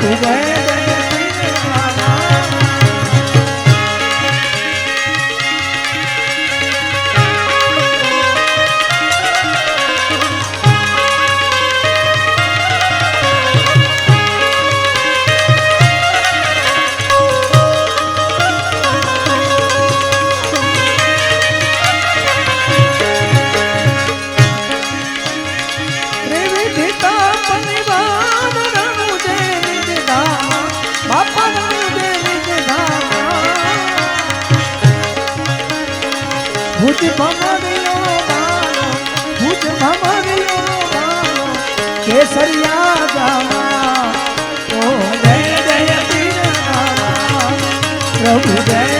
જય જય કેસરિયા જામા ઓ દય દય પ્રભુ દય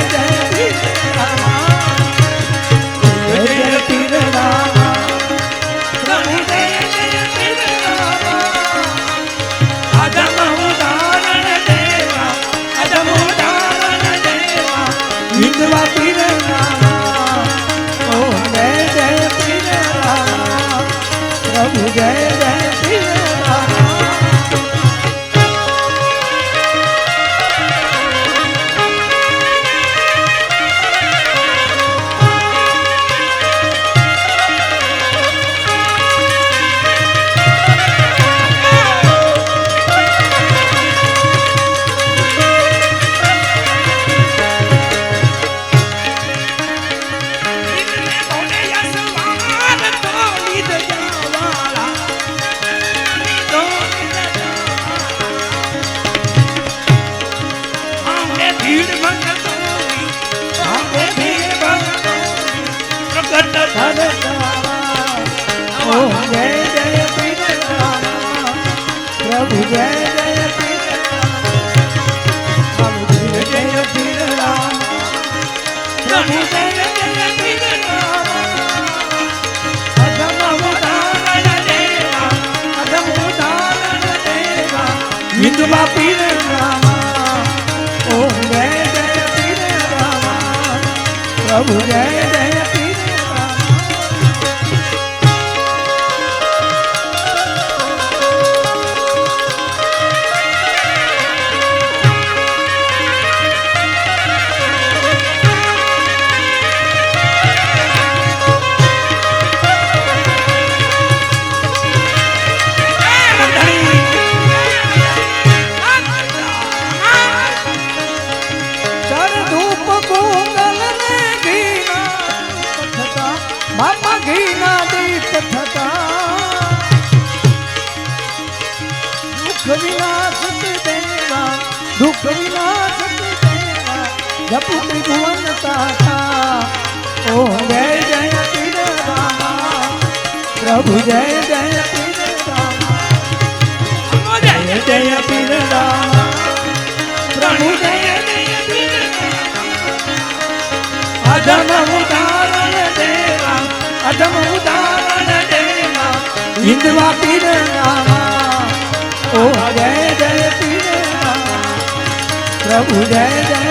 વિંદુમાં પીને રામા ઓમ જય જય પીને રામા પ્રભુ જય જય જય જય જય પ્રભુ જય અધમ ઉદાહરણ દેવા અધમ ઉદાહરણ દેવા પ્રભુ જય જય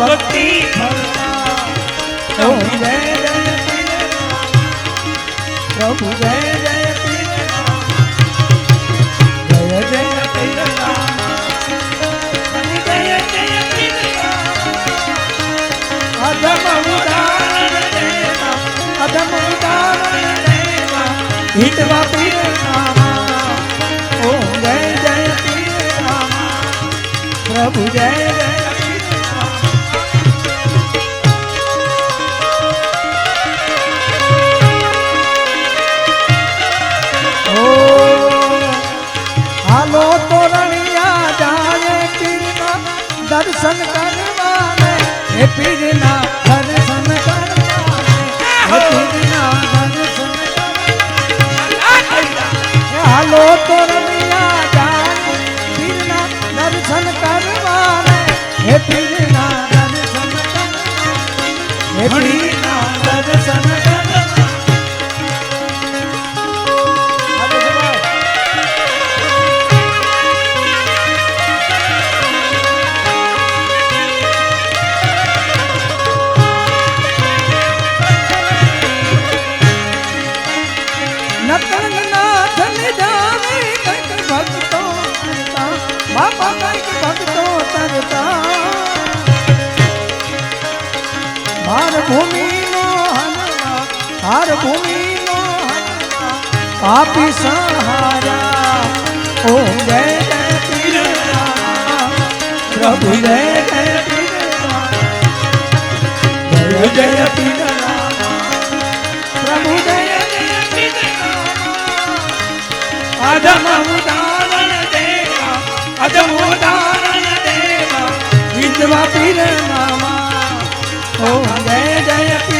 ભક્તિ પ્રભુ જય જય પ્રભુ જય જય જય જય જય જય અધમ હાર ભૂમિ આપી સહારા. ઓ જય પ્રભુ જય જય જય પ્રભુ જય અધમ ઉદાહરણ દેવા અધમ ઉદાહરણ દેવા વિદ્વા પીર નામા ઓ જય જય પીર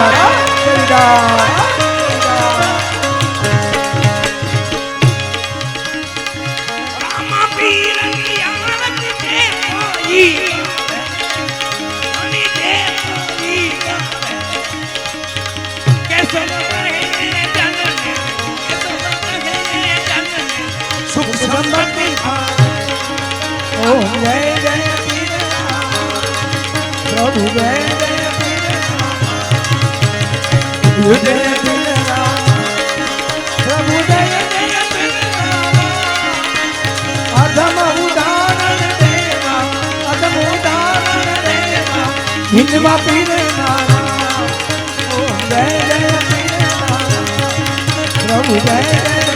જય જય પ્રભુ જય જય જય હિન્દવા પીરે નારા ઓ જય પ્રભુ જય જય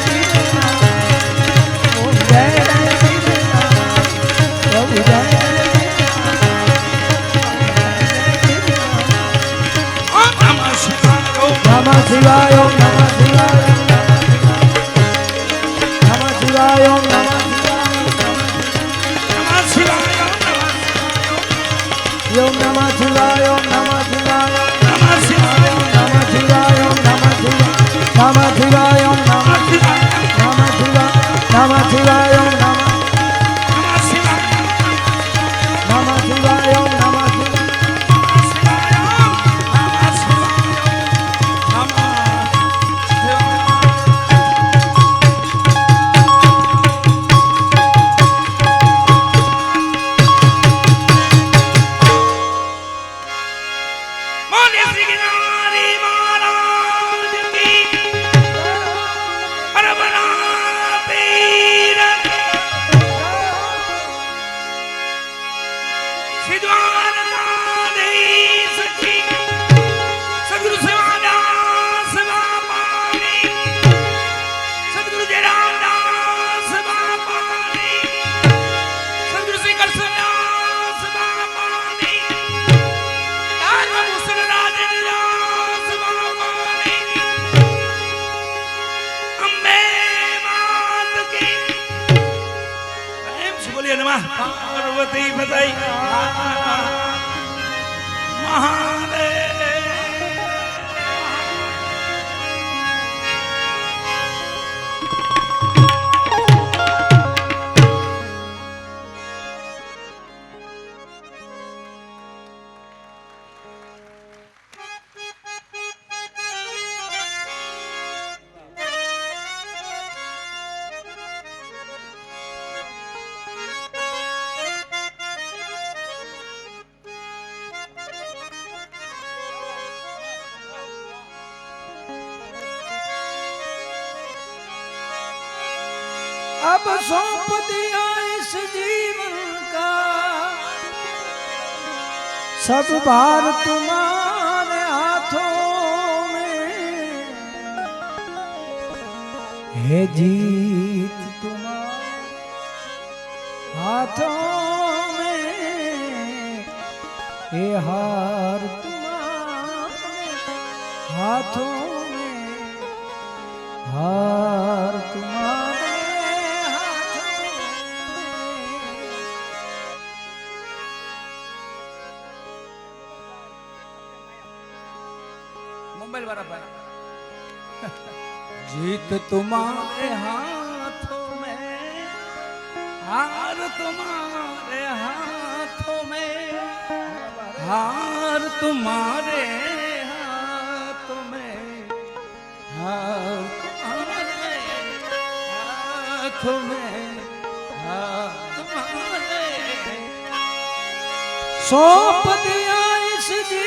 अब सौंप दिया इस जीवन का सब भार तुम्हारे हाथों में है जीत तुम्हारे हाथों में ये हार तुम्हारे हाथों में हार મારા ભાઈ જીત તુમારે હાથો મે, હાર તુમારે હાથો મે, હાર તુમારે હાથ મે, હાર તુમારે હાથ મે, હાર તુમારે. સોપ દિયા ઇસ જી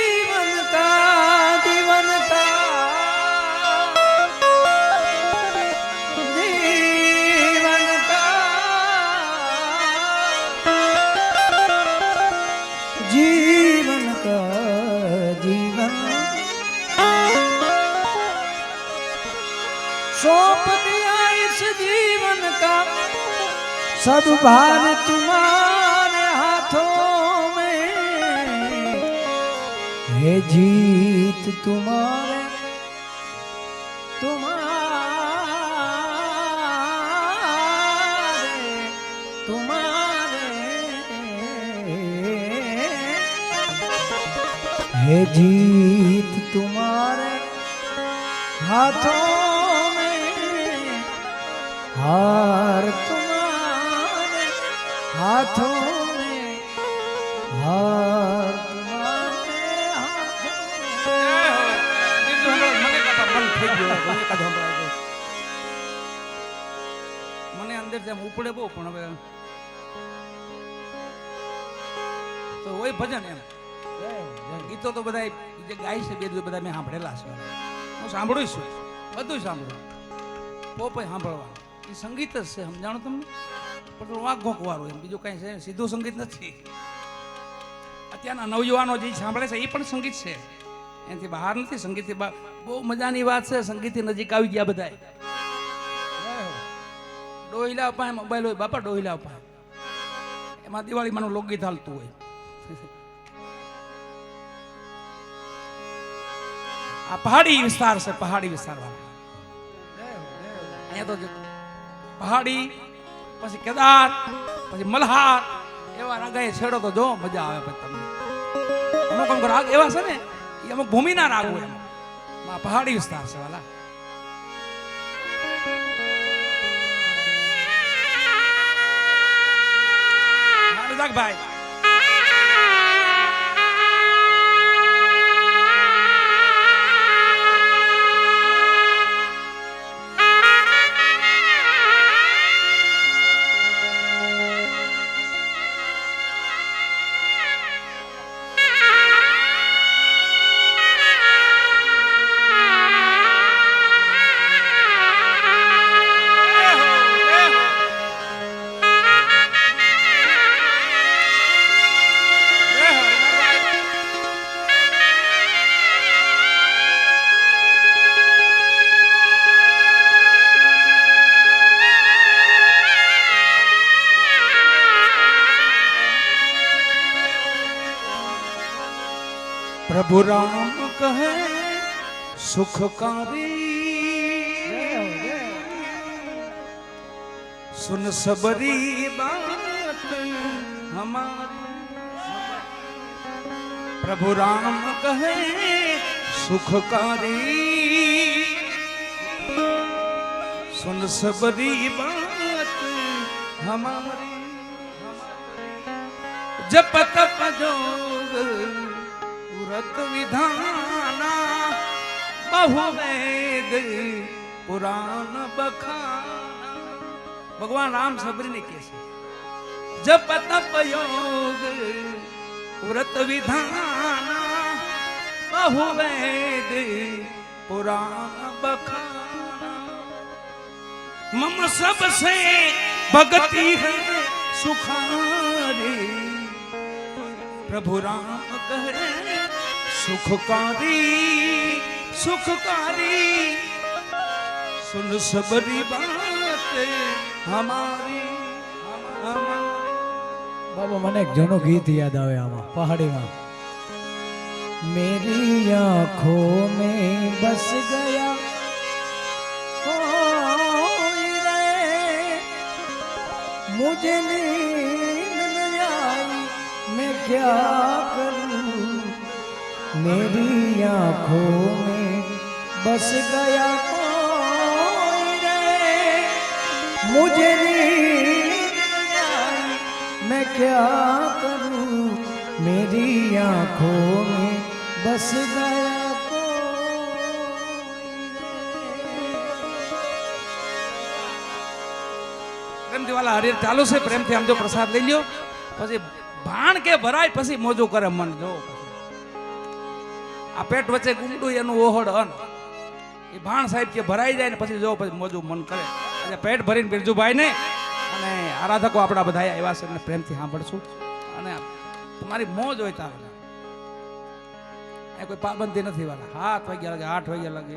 सब भार तुम्हारे हाथों में है जीत तुम्हारे तुम्हारे तुम्हारे है जीत तुम्हारे हाथों में हार મને અંદર જેમ ઉપડે બહુ, પણ હવે તો હોય ભજન એમ. ગીતો તો બધા જે ગાય છે બે, બધા મેં સાંભળેલા છે. હું સાંભળું છું, બધું સાંભળું. પોપે સાંભળવાનું. એ સંગીત જ છે, સમજાણું તમને? પણ વાંક વાળું એમ, બીજું કાંઈ છે, સીધું સંગીત નથી. અત્યારના નવયુવાનો જે સાંભળે છે, એ પણ સંગીત છે. એનાથી બહાર નથી, સંગીતથી બહુ મજાની વાત છે, સંગીતથી નજીક આવી ગયા બધા ડોહિલા અપાય, મોબાઈલ હોય, બાપા ડોહિલા અપાય. એમાં દિવાળીમાંનું લોકગીત હાલતું હોય. આ પહાડી વિસ્તાર છે, પહાડી વિસ્તાર વાળા. અહીંયા તો પહાડી પછી કેદાર પછી મલ્હાર એવા રાગાએ છેડો તો જો મજા આવે પછી તમને. અમુક અમુક રાગ એવા છે ને એ અમુક ભૂમિના રાગ હોય. પહાડી વિસ્તાર છે વાલા. હા, પ્રભુ રામ કહે, સુખકારી. સુન સબરી બાત હમારી. પ્રભુ રામ કહે, સુખકારી. સુન સબરી બાત હમારી. જપ તપ જોગ सूरत विधाना बहु वेद पुराण बखान। भगवान राम सबरी ने कैसे जप तप योग व्रत विधाना बहु वेद पुराण बखाना। मम सबसे भक्ति है सुखारी। प्रभु राम कह सुखकारी सुखकारी सुन सबरी बात हमारी हमारी બાબા મને એક જૂનું ગીત યાદ આવે આમાં પહાડીમાં મેરી આંખોं में बस गया कोई रे मुझे नींद न आई मैं क्या करूं मेरी आंखों में बस गया कोई रे मुझे नींद न आई मैं क्या करूं मेरी आंखों में बस गया कोई પ્રેમથી વાલા હરિયર ચાલુ છે પ્રેમથી આમ જો પ્રસાદ લઈ લ્યો પછી ભાણ કે ભરાય પછી મોજું કરે મન જો આ પેટ વચ્ચે ગુંડું એનું ઓહડ અન એ ભાણ સાહેબ કે ભરાઈ જાય ને પછી જો પછી મોજું મન કરે. એટલે પેટ ભરીને બિરજુભાઈ ને અને આરાધકો આપણા બધા એવા છે એમને પ્રેમથી સાંભળશું. અને તમારી મોજ હોય તારે. એ કોઈ પાબંદી નથી વાળા સાત વાગ્યા લાગે, આઠ વાગ્યા લાગે.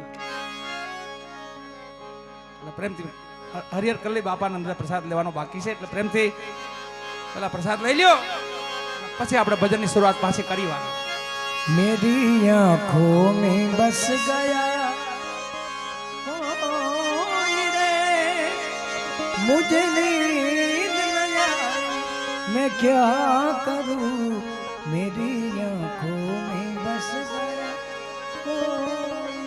એટલે પ્રેમથી હરિહર કલ્લી બાપાને બધા પ્રસાદ લેવાનો બાકી છે. એટલે પ્રેમથી પેલા પ્રસાદ લઈ લ્યો. પછી આપણે ભજનની શરૂઆત પાછી કરી વાની मेरी आंखों में बस गया कोई रे मुझे नींद न आई मैं क्या करूं मेरी आंखों में बस गया कोई